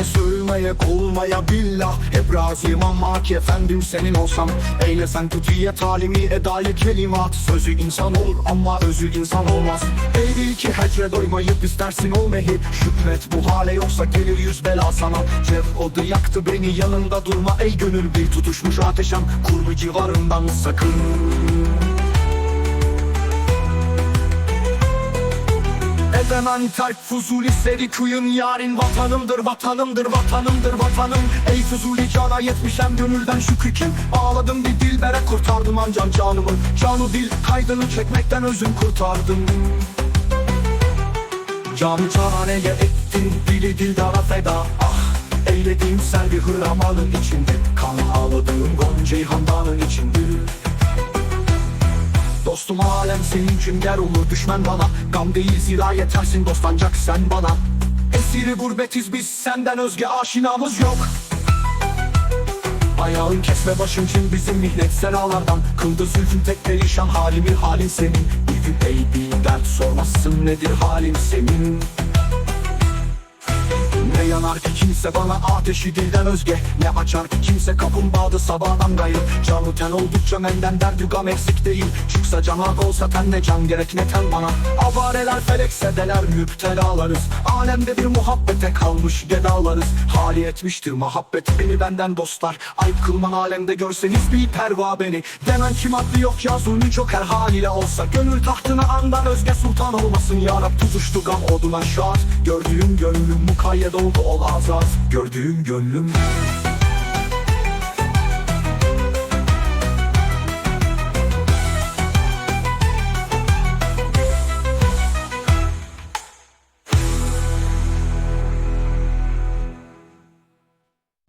sevmeye olmaya billah. Hep razıyım ama ki efendim senin olsam. Eylesen kötüye talimi edayı kelimat. Sözü insan olur ama özü insan olmaz. Ey bil ki hecre doymayıp istersin olmayı. Şükret bu hale yoksa gelir yüz bela sana. Cev oldu yaktı beni yanında durma ey gönül. Bir tutuşmuş ateşem kurbu civarından sakın Edemen terk fuzuli seri kuyun yarın Vatanımdır vatanımdır vatanımdır vatanım. Ey fuzuli cana yetmişem gönülden şükrü kim? Ağladım bir dilbere kurtardım ancak canımı. Canı dil kaydını çekmekten özüm kurtardım. Canı caneye ettin dili dildara feda. Ah eylediğim servi hırramanın içinde. Kan ağladığım Gonca handanın içinde Dostum alem senin için yer olur düşman bana. Gam değil zira yetersin dost ancak sen bana. Esiri gurbetiz biz senden özge aşinamız yok. Ayağın kesme başın için bizim mihnet seralardan Kıldı zülfün tek perişan halimi halin senin? Bir gün bir dert sormazsın nedir halin senin yanar ki kimse bana ateşi dilden özge. Ne açar ki kimse kapım sabahdan gayrı. Canı ten oldukça menden derdi gam eksik değil. Çıksa cana da olsa ten ne can gerek ne ten bana. Avareler felek sedeler müptelalarız Alemde bir muhabbete kalmış gedalarız. Hali etmiştir muhabbet beni benden dostlar. Ayıp kılman alemde görseniz bir perva beni. Demen kim adlı yok ya zulmü çok her haliyle olsa. Gönül tahtına andan özge sultan olmasın. Ya Rab Tutuştu gam oduna şart Gördüğüm gönlüm mukayyet oldu ol azaz Gördüğüm gönlüm